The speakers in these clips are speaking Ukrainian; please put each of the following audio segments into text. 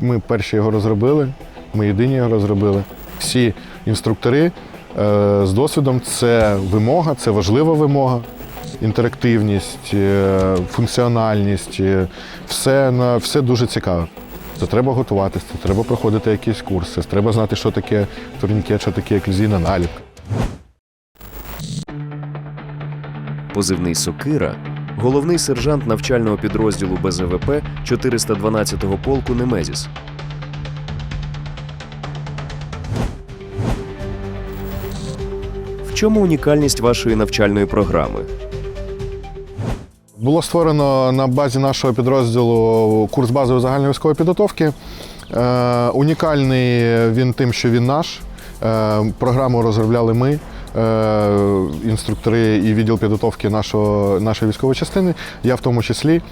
Ми перші його розробили, ми єдині його розробили. Всі інструктори е, з досвідом це вимога, це важлива вимога. Інтерактивність, е, функціональність, е, все, на, все дуже цікаве. Це треба готуватися, треба проходити якісь курси, треба знати, що таке турнікет, що таке еклюзійна наліпка. Позивний Сокира, головний сержант навчального підрозділу БЗВП 412-го полку Немезіс. В чому унікальність вашої навчальної програми? Було створено на базі нашого підрозділу курс базової загальної військової підготовки. Е, унікальний він тим, що він наш. Е, програму розробляли ми, інструктори і відділ підготовки нашого, нашої військової частини, я в тому числі.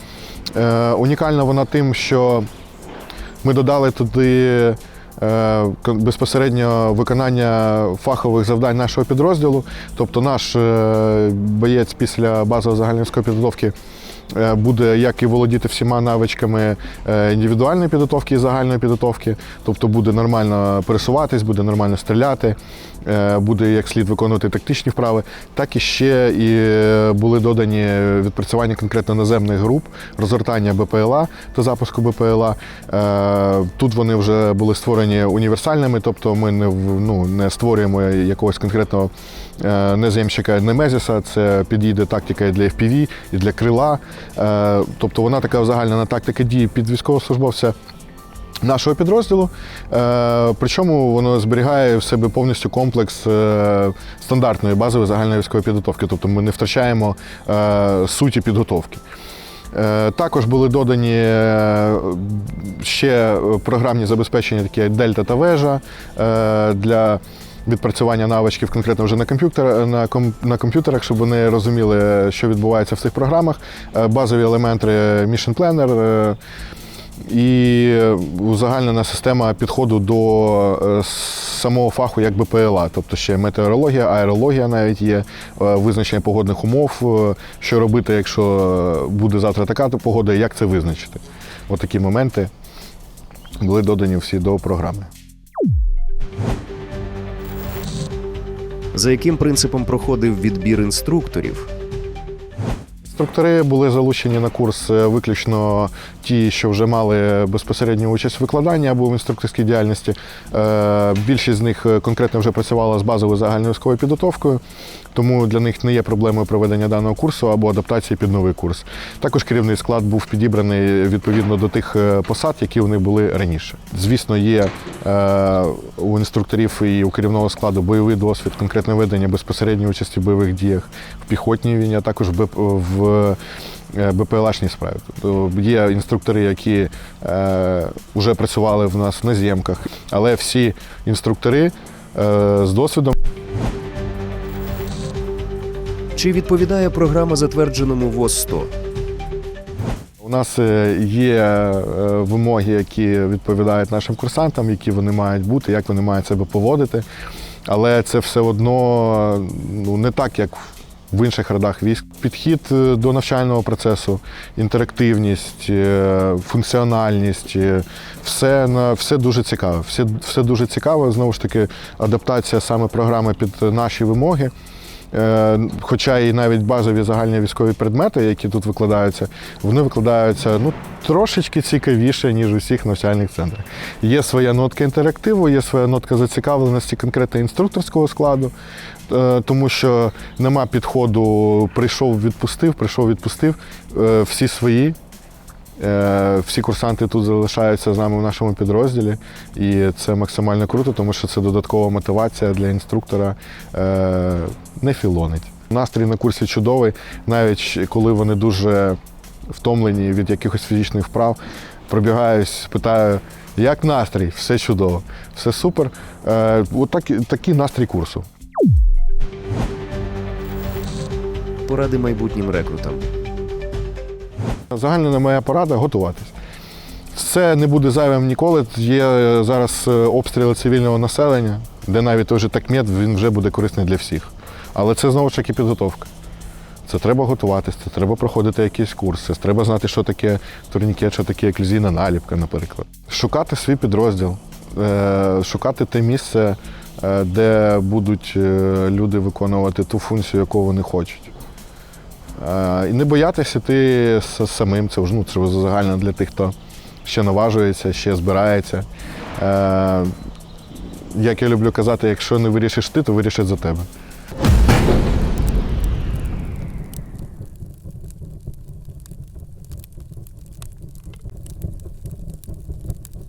Е, унікальна вона тим, що ми додали туди е, безпосередньо виконання фахових завдань нашого підрозділу. Тобто наш е, боєць після базової загальновійськової підготовки е, буде як і володіти всіма навичками е, індивідуальної підготовки і загальної підготовки, тобто буде нормально пересуватись, буде нормально стріляти, е, буде як слід виконувати тактичні вправи, так і ще і е, були додані відпрацювання конкретно наземних груп, розгортання БПЛА та запуску БПЛА. Е, Тут вони вже були створені універсальними, тобто ми не, ну, не створюємо якогось конкретного е, неземщика Немезіса, це підійде тактика і для FPV, і для крила. Е, Тобто вона така загальна тактика дії під військовослужбовця нашого підрозділу. Е, Причому воно зберігає в себе повністю комплекс е, стандартної базової загальної військової підготовки, тобто ми не втрачаємо суті підготовки. Також були додані ще програмні забезпечення, такі як Дельта та вежа для відпрацювання навичків конкретно вже на, комп'ютер, на, на комп'ютерах, щоб вони розуміли, що відбувається в цих програмах. Е, Базові елементи Mission Planner. е, і узагальнена система підходу до е, самого фаху як БПЛА, тобто ще метеорологія, аерологія навіть є, е, визначення погодних умов, е, що робити, якщо е, буде завтра така погода, як це визначити. От моменти були додані всі до програми. За яким принципом проходив відбір інструкторів? Інструктори були залучені на курс е, виключно ті, що вже мали безпосередню участь в викладанні або в інструкторській діяльності. Е, Більшість з них е, конкретно вже працювала з базовою загальною військовою підготовкою, тому для них не є проблемою проведення даного курсу або адаптації під новий курс. Також керівний склад був підібраний відповідно до тих посад, які вони були раніше. Звісно, є у інструкторів і у керівного складу бойовий досвід, конкретне ведення безпосередньої участі в бойових діях, в піхотній війні, а також в, в е, БПЛАшній справі. Тобто є інструктори, які е, вже працювали в нас на зйомках, але всі інструктори е, з досвідом Чи відповідає програма затвердженому ВОЗ 100? У нас е, є е, вимоги, які відповідають нашим курсантам, які вони мають бути, як вони мають себе поводити. Але це все одно ну, не так, як в інших родах військ. Підхід е, до навчального процесу, інтерактивність, е, функціональність, е, все, на- все дуже цікаво. Все, все дуже цікаво. Знову ж таки, адаптація саме програми під наші вимоги. Е, Хоча і навіть базові загальні військові предмети, які тут викладаються, вони викладаються ну, трошечки цікавіше, ніж у всіх навчальних центрах. Є своя нотка інтерактиву, є своя нотка зацікавленості конкретно інструкторського складу, е, тому що нема підходу прийшов, відпустив, прийшов, відпустив. Е, Всі свої. Е, Всі курсанти тут залишаються з нами в нашому підрозділі, і це максимально круто, тому що це додаткова мотивація для інструктора е, не філонить. Настрій на курсі чудовий, навіть коли вони дуже втомлені від якихось фізичних вправ. Пробігаюсь, питаю, як настрій? Все чудово, все супер. Е, от так, такий настрій курсу. Поради майбутнім рекрутам. Загальна моя порада готуватись. Це не буде зайвим ніколи. Є е, зараз е, обстріли цивільного населення, де навіть той же такмет він вже буде корисний для всіх. Але це знову ж таки підготовка. Це треба готуватися, це треба проходити якісь курси, це треба знати, що таке турнікет, що таке еклюзійна наліпка, наприклад. Шукати свій підрозділ, е, шукати те місце, де будуть люди виконувати ту функцію, яку вони хочуть. Е, І не боятися йти самим, це вже ну, це загально для тих, хто ще наважується, ще збирається. Е, Як я люблю казати, якщо не вирішиш ти, то вирішить за тебе.